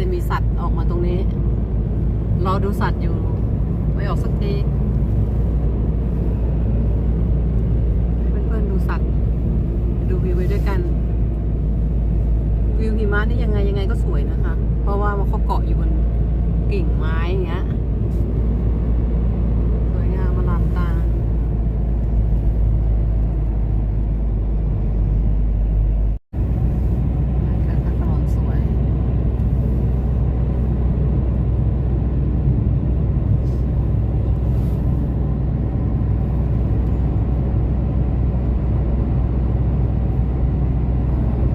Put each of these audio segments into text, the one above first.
จะมีสัตว์ออกมาตรงนี้ รอดูสัตว์อยู่ ไม่ออกสักทีเพื่อนๆดูสัตว์ ดูวิวไปด้วยกัน วิวหิมะนี่ยังไงยังไงก็สวยนะคะ เพราะว่ามันเขาเกาะอยู่บนกิ่งไม้อย่างเงี้ย สวยงามมาลามตา ถนนสวย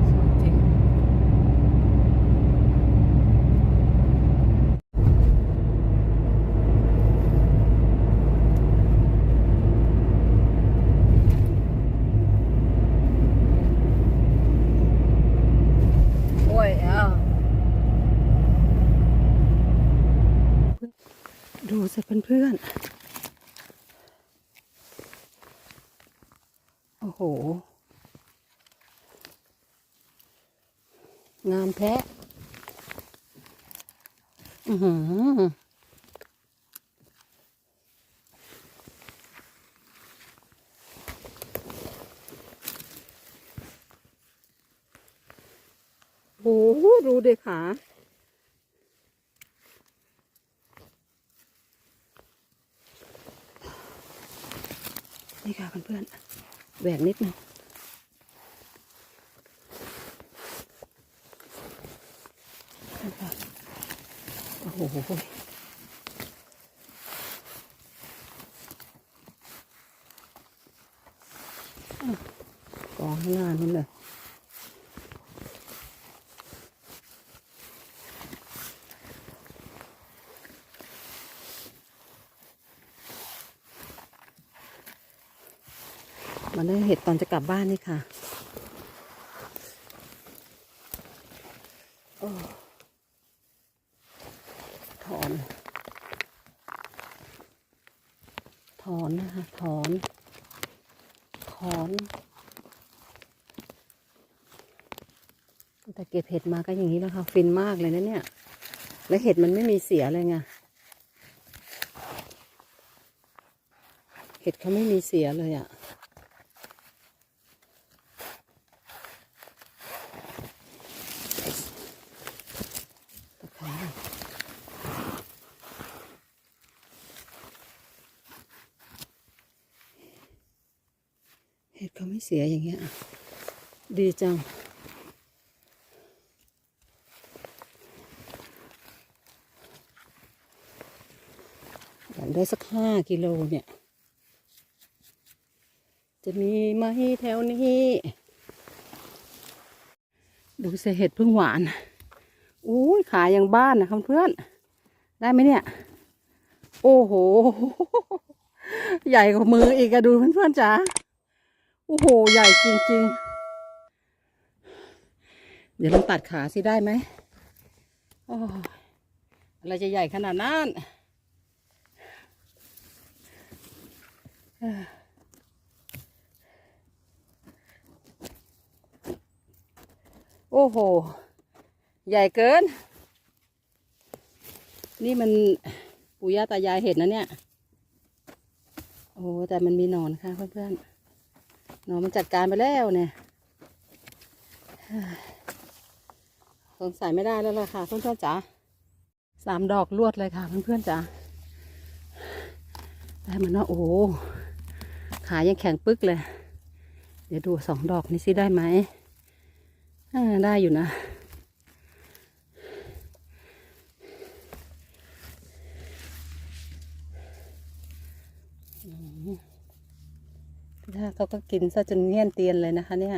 สวยจริง โอ้ยเอ้าดู สิเพื่อนๆ โอ้โห งามแท้อือหือโอ้โหดูเด็กขา นี่ค่ะ เพื่อนๆแหวกนิดนึงโอ้โหกองข้างหน้านั่นเลย มันได้เห็ดต อนจะกลับบ้านนี่ค่ะอถอน ถอนนะคะ ถอน ถอนแต่เก็บเห็ดมาก็อย่างนี้แล้วค่ะ ฟินมากเลยนะเนี่ย และเห็ดมันไม่มีเสียเลยไง เห็ดเขาไม่มีเสียเลยอะ่ะ ตะไคร้เห็ดเขาไม่เสียอย่างเงี้ย ดีจัง ได้สักห้ากิโลเนี่ย จะมีไหมแถวนี้ ดูเสเห็ดพึ่งหวานอุ้ยขายอย่างบ้านนะครับเพื่อน ได้ไหมเนี่ย โอ้โห ใหญ่กว่ามืออีกอะดูเพื่อนๆจ๋าโอ้โห ใหญ่จริง ๆ เดี๋ยวลองตัดขาสิได้ไหมโอ้อะไรจะใหญ่ขนาดนั้นโอ้โห ใหญ่เกิน นี่มันปู่ย่าตายายเห็ดนะเนี่ย โอ้แต่มันมีหนอนค่ะเพื่อนๆหนอนมันจัดการไปแล้วเนี่ย สงสัยไม่ได้แล้วล่ะค่ะ เพื่อนๆจ๋าสามดอกลวดเลยค่ะ เพื่อนๆจ๋าได้มันว่าโอ้ขายังแข็งปึ๊กเลย เดี๋ยวดูสองดอกนี้สิได้ไหมได้อยู่นะ พี่ท่าเขาก็กินซะจนเงี้ยนเตียนเลยนะคะเนี่ย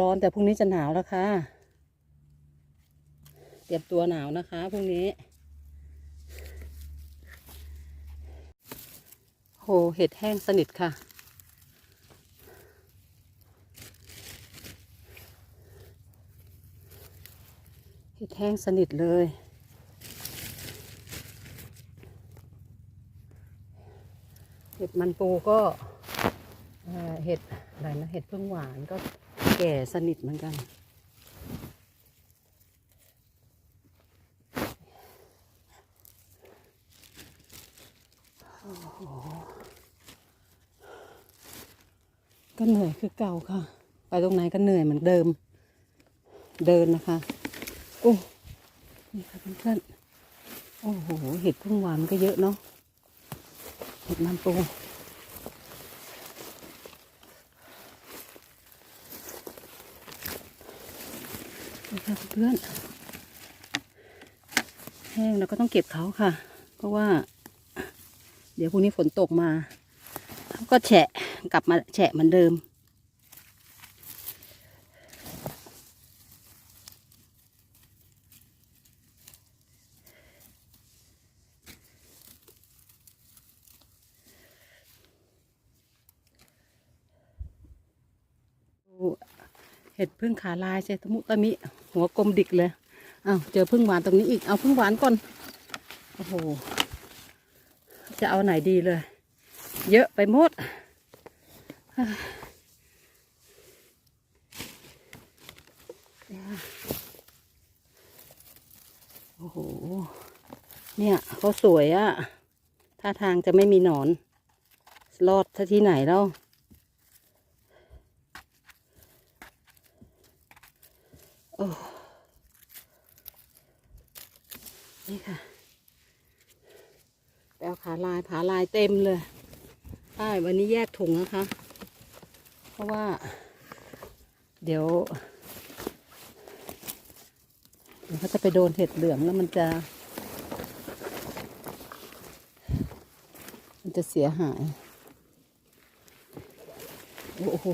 ร้อนแต่พรุ่งนี้จะหนาวแล้วค่ะ เตรียมตัวหนาวนะคะพรุ่งนี้โหเห็ดแห้งสนิทค่ะ เห็ดแห้งสนิทเลย เห็ดมันปูก็เห็ดอะไรนะเห็ดเพึ่งหวานก็ แก่สนิทเหมือนกัน ก็เหนื่อยคือเก่าค่ะ ไปตรงไหนก็เหนื่อยเหมือนเดิม เดินนะคะโอ้นี่ค่ะเพื่อนๆโอ้โห เห็ดพึ่งหวานมันก็เยอะเนาะ เห็ดมันปู ค่ะเพื่อนแห้งเราก็ต้องเก็บเขาค่ะ เพราะว่า เดี๋ยวพรุ่งนี้ฝนตกมาเขาก็แฉะกลับมาแฉะเหมือนเดิม เห็ดพึ่งขาลายใช่ตะมุตะมิ หัวกลมดิกเลยเอ้าเจอพึ่งหวานตรงนี้อีก เอาพึ่งหวานก่อน โอ้โห จะเอาไหนดีเลย เยอะไปหมด โอ้โห เนี่ยเขาสวยอะท่าทางจะไม่มีหนอน รอดที่ไหนแล้ว นี่ค่ะแปลวขาลายผาลายเต็มเลยใช่วันนี้แยกถุงนะคะ เพราะว่า เดี๋ยวเดี๋ยวเขาจะไปโดนเห็ดเหลืองแล้วมันจะ มันจะเสียหาย โอ้โห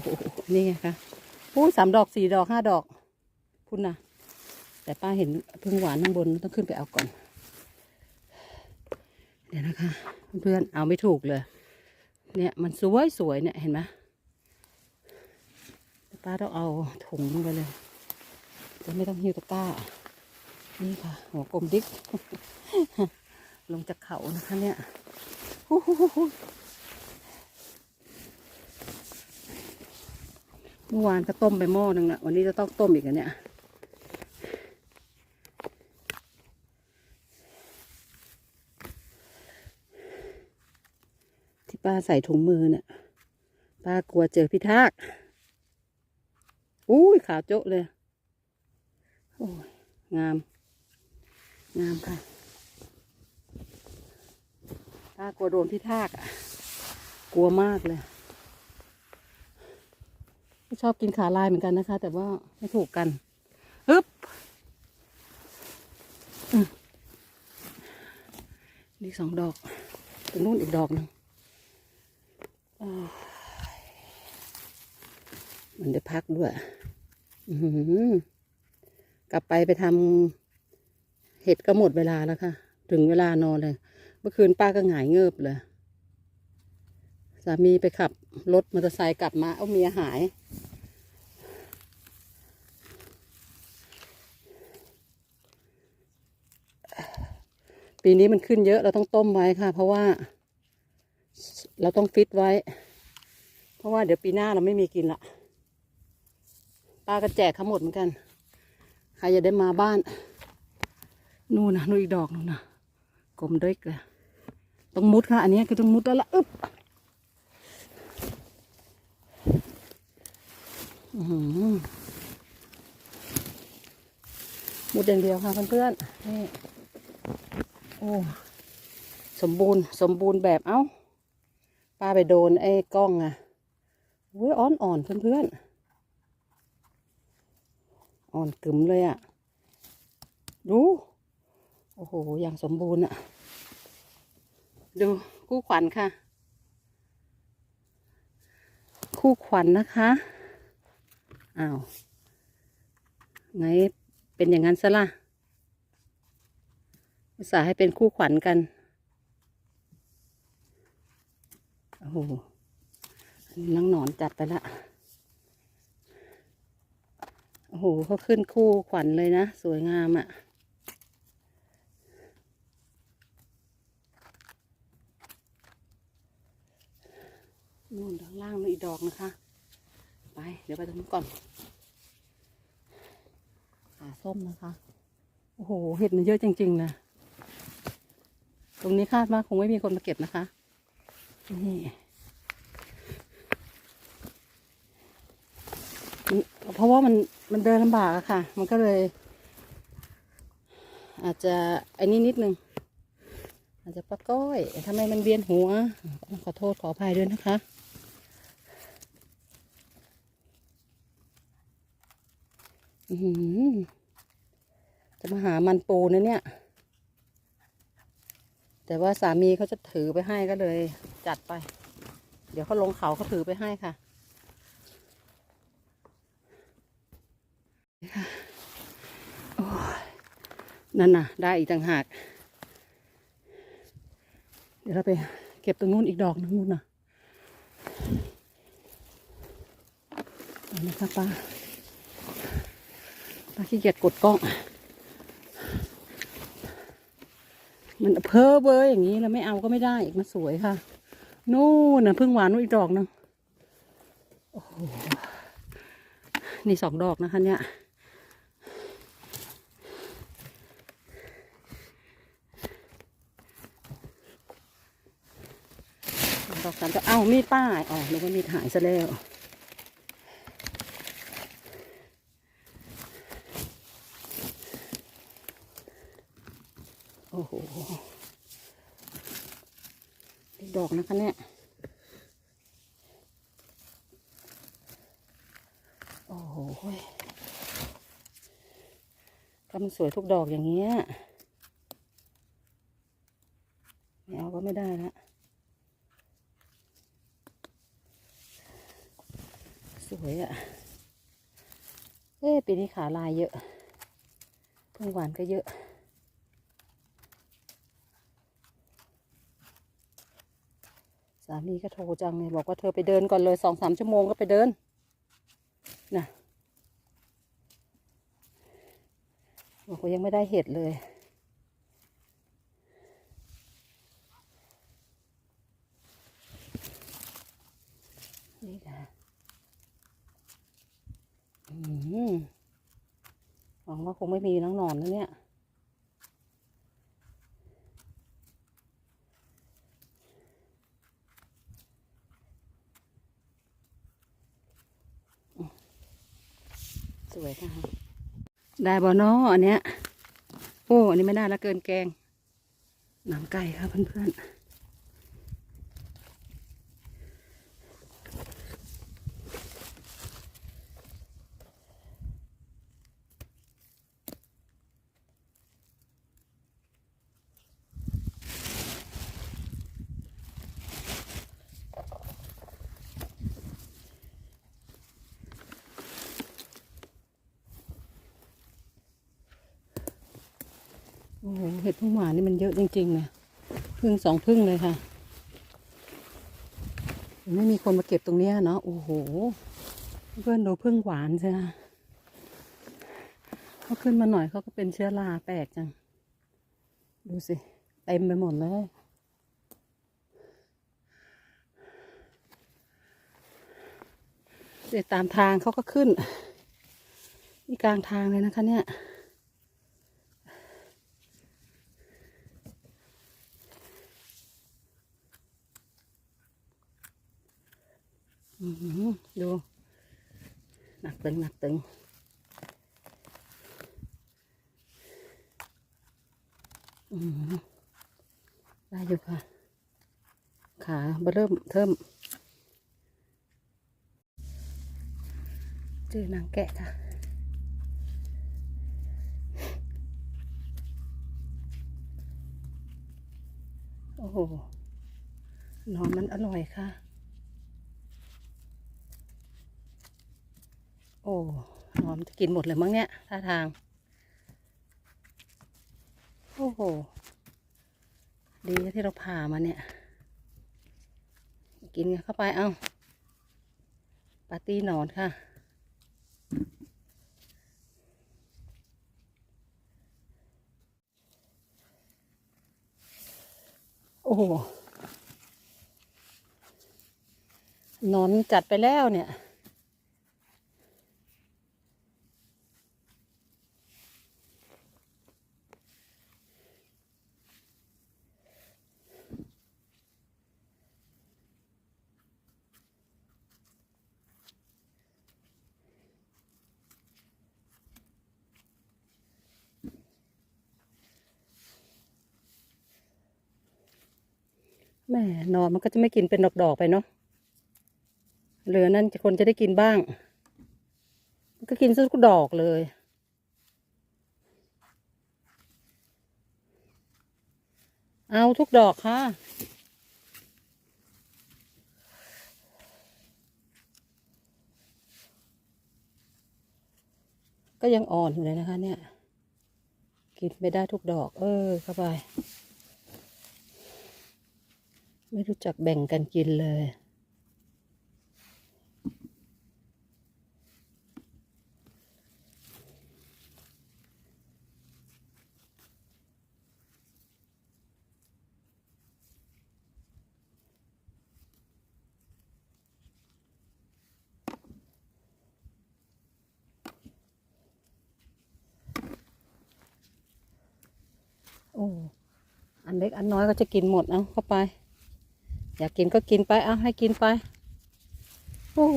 นี่ไงคะโอ้สามดอกสี่ดอกห้าดอก พุ่นนะแต่ป้าเห็นพึ่งหวานข้างบนต้องขึ้นไปเอาก่อน เดี๋ยวนะคะ เพื่อนเอาไม่ถูกเลย เนี่ยมันสวยสวยเนี่ยเห็นไหมป้าต้องเอาถุงไปเลยจะไม่ต้องหิ้วตะกร้า นี่ค่ะ หัวกลมดิ๊กลงจากเขานะคะเนี่ยเมื่อวานก็ต้มไปหม้อหนึ่งละวันนี้จะต้องต้มอีกอันเนี่ย ที่ ป้าใส่ถุงมือเนี่ยป้ากลัวเจอพิทากอุ้ยขาวโจ๊ะเลย โอ้ย งาม งามค่ะ ป้ากลัวโดนพิทากอะ กลัวมากเลยไม่ชอบกินขาลายเหมือนกันนะคะ แต่ว่าไม่ถูกกันฮึบอืมนี่สองดอกตรงนู้นอีกดอกหนึ่ง มันได้พักด้วยกลับไปไปทำเห็ดก็หมดเวลาแล้วค่ะ ถึงเวลานอนเลย เมื่อคืนป้าก็หงายเงิบเลยสามีไปขับรถมอเตอร์ไซค์กลับมา เอาเมียหาย ปีนี้มันขึ้นเยอะเราต้องต้มไว้ค่ะ เพราะว่า เราต้องฟิตไว้ เพราะว่าเดี๋ยวปีหน้าเราไม่มีกินละป้าก็แจกเขาหมดเหมือนกัน ใครจะได้มาบ้าน นู่นนะนู่นอีกดอกนู่นนะกลมด้วยเลยต้องมุดค่ะ อันนี้คือต้องมุดแล้วละอึ๊บอื้อหือมุดอย่างเดียวค่ะเพื่อนๆนี่โอ้สมบูรณ์สมบูรณ์แบบเอ้า ป้าไปโดนไอ้กล้องอะเว้ยอ่อนอ่อนเพื่อนๆอ่อนกึ๋มเลยอะดู โอ้โห อย่างสมบูรณ์อะดูคู่ขวัญค่ะ คู่ขวัญนะคะอ้าวไงเป็นอย่างนั้นซะล่ะอุตส่าห์ให้เป็นคู่ขวัญกัน โหนังหนอนจัดไปละโอ้โหเขาขึ้นคู่ขวัญเลยนะ สวยงามอะ่ะ นู่นด้านล่างนู่นอีกดอกนะคะ ไป เดี๋ยวไปตรงนู้ก่อนขาส้มนะคะ โอ้โห เห็ดมันเยอะจริง ๆ นะ ตรงนี้คาดว่าคงไม่มีคนมาเก็บนะคะ นี่ เพราะว่ามันมันเดินลำบากอะค่ะ มันก็เลย อาจจะไอ้นี่นิดนึง อาจจะปะก้อยทำไมมันเวียนหัว ขอโทษขออภัยด้วยนะคะอือหือจะมาหามันปูนะเนี่ย แต่ว่าสามีเขาจะถือไปให้ก็เลย จัดไป เดี๋ยวเขาลงเขาเขาถือไปให้ค่ะ โอ้ย นั่นน่ะ ได้อีกต่างหาก เดี๋ยวเราไปเก็บตรงนู้นอีกดอกนึงนู่นน่ะเอานะคะป้าป้าขี้เกียจกดกล้อง มันเพ้อเบออย่างนี้แล้วไม่เอาก็ไม่ได้อีกมันสวยค่ะ นู่นน่ะพึ่งหวานนู่นอีกดอกหนึงโอ้โหนี่สองดอกนะคะเนี่ย สองดอกสามดอก เอามีดป้ายอ๋อนึกว่ามีดหายซะแล้ว โอ้โหดอกนะคะเนี่ย โอ้โหก็มันสวยทุกดอกอย่างเงี้ย ไม่เอาก็ไม่ได้ละ สวยอะ่ะ เอ้ปีนี้ขาลายเยอะ พึ่งหวานก็เยอะ สามีก็โทรจังเลยบอกว่าเธอไปเดินก่อนเลยสองสามชั่วโมงก็ไปเดินนะบอกว่ายังไม่ได้เห็ดเลย นี่นะอืม หวังว่าคงไม่มีน้องนอนนะเนี่ย สวยค่ะได้บอนออันเนี้ย โอ้ อันนี้ไม่ได้ละเกินแกง หนังไก่ค่ะเพื่อนๆ พึ่งหวานนี่มันเยอะจริงๆนะพึ่งสองพึ่งเลยค่ะ ไม่มีคนมาเก็บตรงนี้เนาะ โอ้โห เพื่อนดูพึ่งหวานใช่ไหมเขาขึ้นมาหน่อยเขาก็เป็นเชื้อราแปลกจัง ดูสิ เต็มไปหมดเลยเดี๋ยวตามทางเขาก็ขึ้น นี่กลางทางเลยนะคะเนี่ย อือหือ ดู หนักตึงหนักตึงได้อยู่ค่ะ ขาเบเริ่มเทิมเจอนางแกะค่ะโอ้โหหนอนมันอร่อยค่ะ โอ้หนอนจะกินหมดเลยมั้งเนี่ยท่าทาง โอ้โห ดีที่เราผ่ามาเนี่ย กินเข้าไปเอาปาร์ตี้นอนค่ะ โอ้โหนอนจัดไปแล้วเนี่ย แม่หนอนมันก็จะไม่กินเป็นดอกๆไปเนาะเหลือนั่นคนจะได้กินบ้าง มันก็กินซะทุกดอกเลย เอาทุกดอกค่ะก็ยังอ่อนอยู่เลยนะคะเนี่ย กินไม่ได้ทุกดอก เออเข้าไป ไม่รู้จักแบ่งกันกินเลย โอ้ อันเล็กอันน้อยก็จะกินหมดเอาเข้าไป อยากกินก็กินไปเอาให้กินไปโอ้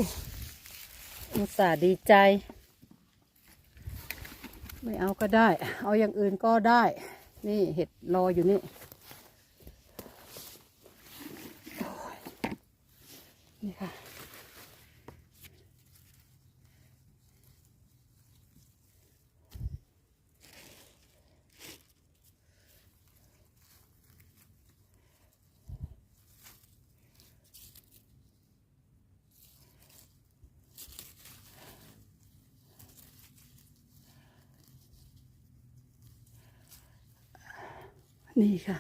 อุตส่าห์ดีใจ ไม่เอาก็ได้ เอาอย่างอื่นก็ได้ นี่เห็ดรออยู่นี่นี่ค่ะ นี่ค่ะ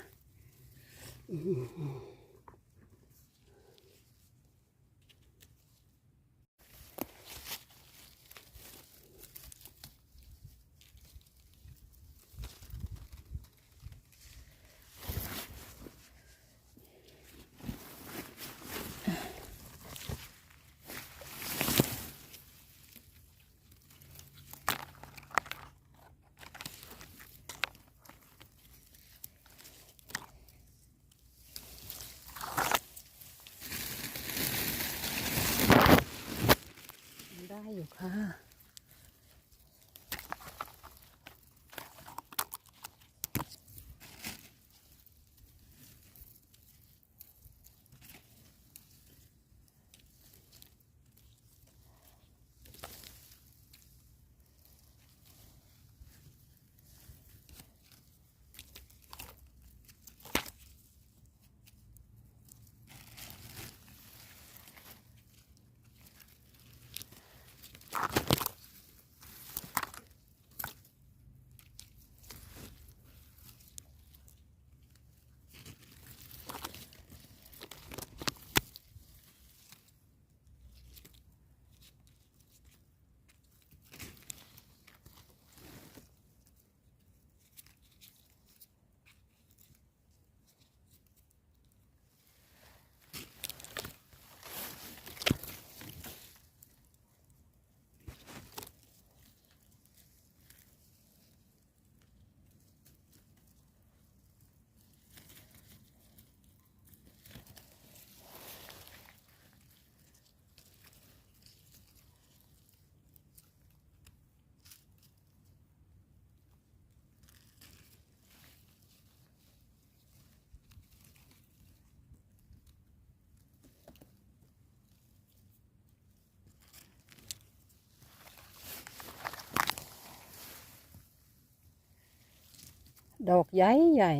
ได้อ ดอกใหญ่ใหญ่